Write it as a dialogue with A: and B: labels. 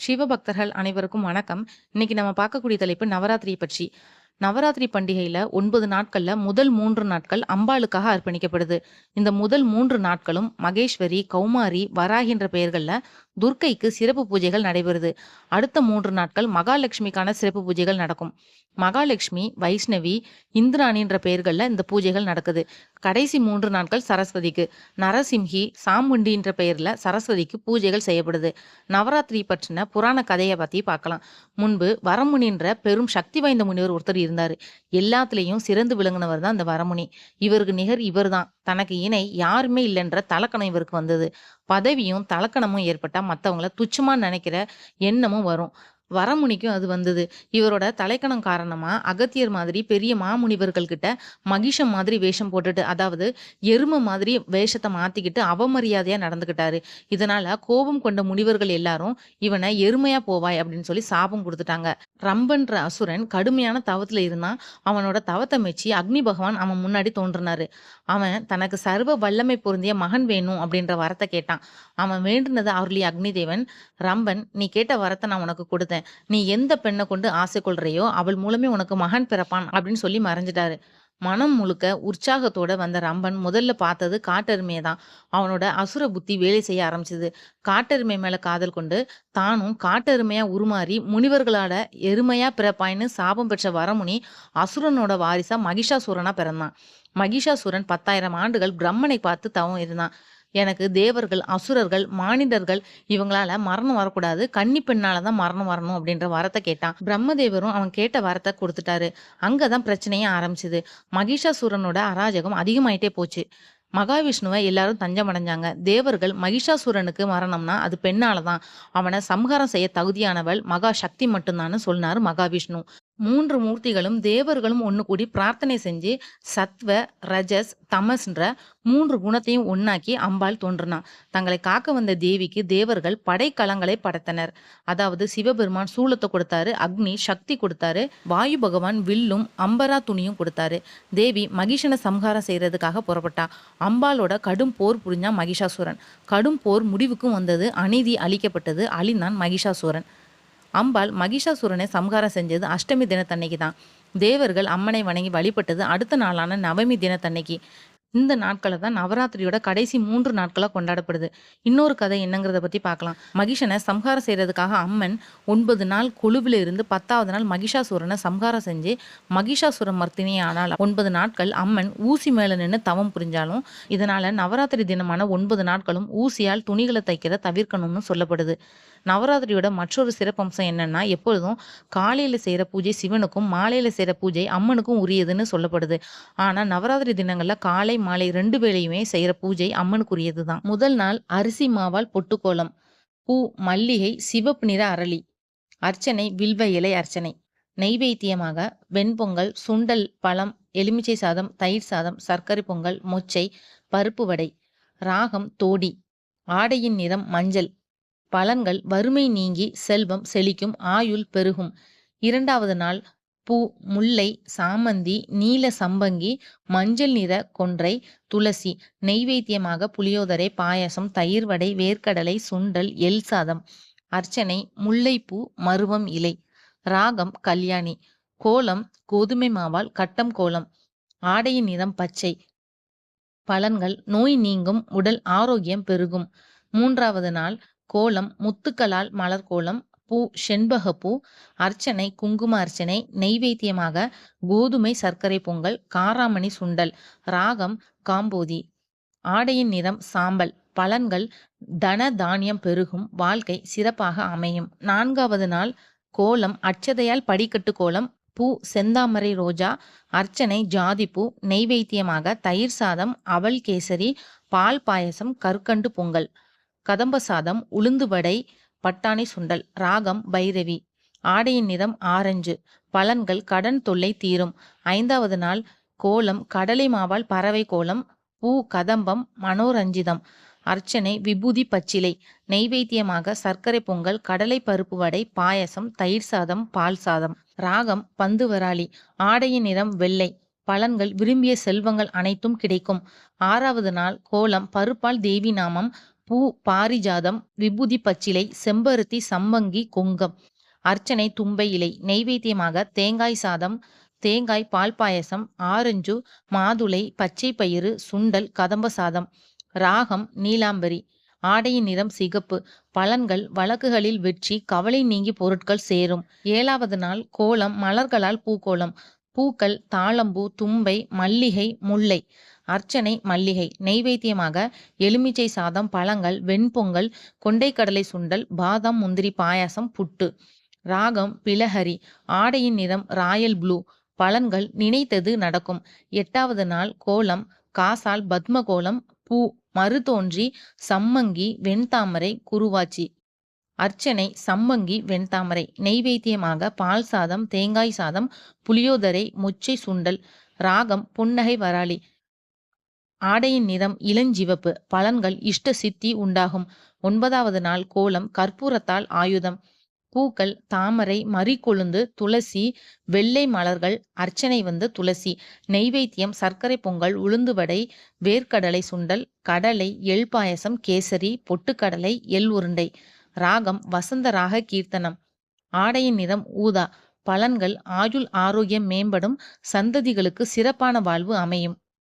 A: சிவபக்தர்கள் அனைவருக்கும் வணக்கம். இன்னைக்கு நம்ம பார்க்கக்கூடிய தலைப்பு நவராத்திரியை பற்றி. நவராத்திரி பண்டிகையில ஒன்பது நாட்கள்ல முதல் மூன்று நாட்கள் அம்பாளுக்காக அர்ப்பணிக்கப்படுது. இந்த முதல் மூன்று நாட்களும் மகேஸ்வரி, கௌமாரி, வராகின்ற பெயர்கள்ல துர்க்கைக்கு சிறப்பு பூஜைகள் நடைபெறுது. அடுத்த மூன்று நாட்கள் மகாலட்சுமிக்கான சிறப்பு பூஜைகள் நடக்கும். மகாலட்சுமி, வைஷ்ணவி, இந்திராணின்ற என்ற இந்த பூஜைகள் நடக்குது. கடைசி மூன்று நாட்கள் சரஸ்வதிக்கு. நரசிம்ஹி, சாமுண்டின்ற என்ற சரஸ்வதிக்கு பூஜைகள் செய்யப்படுது. நவராத்திரி பற்றின புராண கதையை பற்றி பார்க்கலாம். முன்பு வரமுனின்ற பெரும் சக்தி வாய்ந்த முனிவர் ஒருத்தர் இருந்தார் எல்லாத்துலேயும் சிறந்து விளங்கினவர் தான் இந்த வரமுனி. இவருக்கு நிகர் இவர்தான். தனக்கு இணை யாருமே இல்லைன்ற தலக்கணம் இவருக்கு வந்தது. பதவியும், தலக்கணமும் ஏற்பட்டா மற்றவங்கள துச்சமா நினைக்கிற எண்ணமும் வரும். வரமுனிக்கும் அது வந்தது. இவரோட தலைக்கணம் காரணமா அகத்தியர் மாதிரி பெரிய மாமுனிவர்கள் கிட்ட மகிஷம் மாதிரி வேஷம் போட்டுட்டு, அதாவது எரும மாதிரி வேஷத்தை மாத்திக்கிட்டு அவமரியாதையா நடந்துக்கிட்டாரு. இதனால கோபம் கொண்ட முனிவர்கள் எல்லாரும் இவனை எருமையா போவாய் அப்படின்னு சொல்லி சாபம் கொடுத்துட்டாங்க ரம்பன்ற அசுரன் கடுமையான தவத்துல இருந்தான். அவனோட தவத்தை மெச்சி அக்னி பகவான் அவன் முன்னாடி தோன்றினாரு அவன் தனக்கு சர்வ வல்லமை பொருந்திய மகன் வேணும் அப்படின்ற வரத்தை கேட்டான். அவன் வேண்டுனது அருளி அக்னி தேவன், ரம்பன் நீ கேட்ட வரத்தை நான் உனக்கு கொடுத்தேன். நீ எந்த பெண்ணை கொண்டு ஆசை கொள்றியோ அவள் மூலமே உனக்கு மகன் பிறப்பான் அப்படின்னு சொல்லி மறைஞ்சிட்டாரு. மனம் முழுக்க உற்சாகத்தோட வந்த ரம்பன் முதல்ல பார்த்தது காட்டெருமையை தான். அவனோட அசுர புத்தி வேலை செய்ய ஆரம்பிச்சது. காட்டெருமை மேல காதல் கொண்டு தானும் காட்டெருமையா உருமாறி முனிவர்களோட எருமையா பிறப்பாய்ன்னு சாபம் பெற்ற வரமுனி அசுரனோட வாரிசா மகிஷாசுரனா பிறந்தான். மகிஷாசுரன் பத்தாயிரம் ஆண்டுகள் பிரம்மனை பார்த்து தவம் இருந்தான். எனக்கு தேவர்கள், அசுரர்கள், மானிடர்கள் இவங்களால மரணம் வரக்கூடாது. கன்னி பெண்ணால தான் மரணம் வரணும் அப்படின்ற வரத்தை கேட்டான். பிரம்மதேவரும் அவன் கேட்ட வரத்தை கொடுத்துட்டாரு அங்கதான் பிரச்சனையே ஆரம்பிச்சது. மகிஷாசூரனோட அராஜகம் அதிகமாயிட்டே போச்சு. மகாவிஷ்ணுவை எல்லாரும் தஞ்சம் அடைஞ்சாங்க. தேவர்கள் மகிஷாசூரனுக்கு மரணம்னா அது பெண்ணால தான். அவனை சம்ஹாரம் செய்ய தகுதியானவள் மகா சக்தி மட்டும்தான்னு சொன்னார் மகாவிஷ்ணு. மூன்று மூர்த்திகளும் தேவர்களும் ஒன்று கூடி பிரார்த்தனை செஞ்சு சத்வ, ரஜஸ், தமஸ்ன்ற மூன்று குணத்தையும் ஒன்னாக்கி அம்பாள் தோன்றினான் தங்களை காக்க வந்த தேவிக்கு தேவர்கள் படைக்கலங்களை படைத்தனர். அதாவது சிவபெருமான் சூளத்தை கொடுத்தாரு. அக்னி சக்தி கொடுத்தாரு. வாயு பகவான் வில்லும், அம்பரா துணியும் கொடுத்தாரு. தேவி மகிஷனை சம்ஹாரம் செய்யறதுக்காக புறப்பட்டா. அம்பாளோட கடும் போர் புரிஞ்சான் மகிஷாசூரன். கடும் போர் முடிவுக்கும் வந்தது. அநீதி அழிக்கப்பட்டது. அழிந்தான் மகிஷாசூரன். அம்பாள் மகிஷாசுரனை சம்ஹாரம் செஞ்சது அஷ்டமி தினத்தன்னைக்கு தான். தேவர்கள் அம்மனை வணங்கி வழிபட்டது அடுத்த நாளான நவமி தினத்தன்னைக்கு. இந்த நாட்களை தான் நவராத்திரியோட கடைசி மூன்று நாட்களாக கொண்டாடப்படுது. இன்னொரு கதை என்னங்கிறத பற்றி பார்க்கலாம். மகிஷனை சம்ஹாரம் செய்கிறதுக்காக அம்மன் ஒன்பது நாள் கொழுவில் இருந்து 10வது நாள் மகிஷாசுரனை சம்ஹாரம் செஞ்சு மகிஷாசுர மர்த்தினி ஆனால் ஒன்பது நாட்கள் அம்மன் ஊசி மேலே நின்று தவம் புரிஞ்சாலும், இதனால் நவராத்திரி தினமான ஒன்பது நாட்களும் ஊசியால் துணிகளை தைக்கிற தவிர்க்கணும்னு சொல்லப்படுது. நவராத்திரியோட மற்றொரு சிறப்பம்சம் என்னன்னா, எப்பொழுதும் காலையில் செய்கிற பூஜை சிவனுக்கும், மாலையில் செய்கிற பூஜை அம்மனுக்கும் உரியதுன்னு சொல்லப்படுது. ஆனால் நவராத்திரி தினங்களில் காலை, மாலை ரெண்டு வேளையுமே செய்ற பூஜை அம்மனுக்குரியது தான். முதல் நாள் அரிசி மாவால் பொட்டுக்கோலம். பூ, மல்லிகை, சிவப்பு நிற அரளி. அர்ச்சனை வில்வ இலை அர்ச்சனை. நெய்வேத்தியமாக வெண்பொங்கல், சுண்டல், பழம், எலுமிச்சை சாதம், தயிர் சாதம், சர்க்கரை பொங்கல், மொச்சை, பருப்பு வடை. ராகம் தோடி. ஆடையின் நிறம் மஞ்சள். பலன்கள் வறுமை நீங்கி செல்வம் செழிக்கும். ஆயுள் பெருகும். இரண்டாவது நாள் பூ முல்லை, சாமந்தி, நீல சம்பங்கி, மஞ்சள் நிற கொன்றை, துளசி. நெய்வேத்தியமாக புளியோதரை, பாயசம் தயிர் வடை, வேர்க்கடலை, சுண்டல், எள் சாதம். அர்ச்சனை முல்லைப்பூ, மருவம் இலை. ராகம் கல்யாணி. கோலம் கோதுமை மாவால் கட்டம் கோலம். ஆடையின் நிறம் பச்சை. பலன்கள் நோய் நீங்கும். உடல் ஆரோக்கியம் பெருகும். மூன்றாவது நாள் கோலம் முத்துக்களால் மலர் கோலம். பூ செண்பகப்பூ. அர்ச்சனை குங்கும அர்ச்சனை. நெய்வேத்தியமாக கோதுமை சர்க்கரை பொங்கல், காராமணி சுண்டல். ராகம் காம்போதி. ஆடையின் நிறம் சாம்பல். பலன்கள் தன தானியம் பெருகும். வாழ்க்கை சிறப்பாக அமையும். நான்காவது நாள் கோலம் அச்சதையால் படிக்கட்டு கோலம். பூ செந்தாமரை ரோஜா. அர்ச்சனை ஜாதிப்பூ. நெய்வேத்தியமாக தயிர் சாதம், அவல் கேசரி, பால் பாயசம் கற்கண்டு பொங்கல். கதம்ப சாதம், உளுந்து வடை, பட்டாணி சுண்டல். ராகம் பைரவி. ஆடையின் நிறம் ஆரஞ்சு. பலன்கள் கடன் தொல்லை தீரும். ஐந்தாவது நாள் கோலம் கடலை மாவால் பறவை கோலம். பூ கதம்பம், மனோரஞ்சிதம். அர்ச்சனை விபூதி பச்சிலை. நெய்வேத்தியமாக சர்க்கரை பொங்கல், கடலை பருப்பு வடை, பாயாசம், தயிர் சாதம், பால் சாதம். ராகம் பந்துவராளி. ஆடையின் நிறம் வெள்ளை. பலன்கள் விரும்பிய செல்வங்கள் அனைத்தும் கிடைக்கும். ஆறாவது நாள் கோலம் பருப்பால் தேவி நாமம். பூ பாரிஜாதம் விபூதி பச்சிலை செம்பருத்தி சம்மங்கி கொங்கம். அர்ச்சனை தும்பை இலை. நெய்வேத்தியமாக தேங்காய் சாதம் தேங்காய் பால் பாயசம் ஆரஞ்சு மாதுளை பச்சை பயிறு சுண்டல் கதம்ப சாதம். ராகம் நீலாம்பரி. ஆடையின் நிறம் சிகப்பு. பலன்கள் வழக்குகளில் வெற்றி கவலை நீங்கி பொருட்கள் சேரும். ஏழாவது நாள் கோலம் மலர்களால் பூக்கோலம். பூக்கள் தாளம்பூ தும்பை மல்லிகை முல்லை. அர்ச்சனை மல்லிகை நெய்வேத்தியமாக எலுமிச்சை சாதம் பழங்கள் வெண்பொங்கல் கொண்டைக்கடலை சுண்டல் பாதாம் முந்திரி பாயாசம் புட்டு. ராகம் பிலஹரி ஆடையின் நிறம் ராயல் ப்ளூ. பலன்கள் நினைத்தது நடக்கும். எட்டாவது நாள் கோலம் காசால் பத்ம கோலம் பூ மறுதோன்றி சம்மங்கி வெண்தாமரை குருவாச்சி. அர்ச்சனை சம்மங்கி வெண்தாமரை. நெய்வேத்தியமாக பால் சாதம் தேங்காய் சாதம் புளியோதரை மொச்சை சுண்டல். ராகம் புன்னகை வராளி. ஆடையின் நிறம் இளஞ்சிவப்பு பலன்கள் இஷ்ட சித்தி உண்டாகும். ஒன்பதாவது நாள் கோலம் கற்பூரத்தால் ஆயுதம். பூக்கள் தாமரை மறிக்கொழுந்து துளசி வெள்ளை மலர்கள் அர்ச்சனை வந்து துளசி. நெய்வேத்தியம் சர்க்கரை பொங்கல் உளுந்து வடை வேர்க்கடலை சுண்டல் கடலை எள் பாயசம் கேசரி பொட்டுக்கடலை எள் உருண்டை. ராகம் வசந்த ராக கீர்த்தனம். ஆடையின் நிறம் ஊதா. பலன்கள் ஆயுள் ஆரோக்கியம் மேம்படும். சந்ததிகளுக்கு சிறப்பான வாழ்வு அமையும்.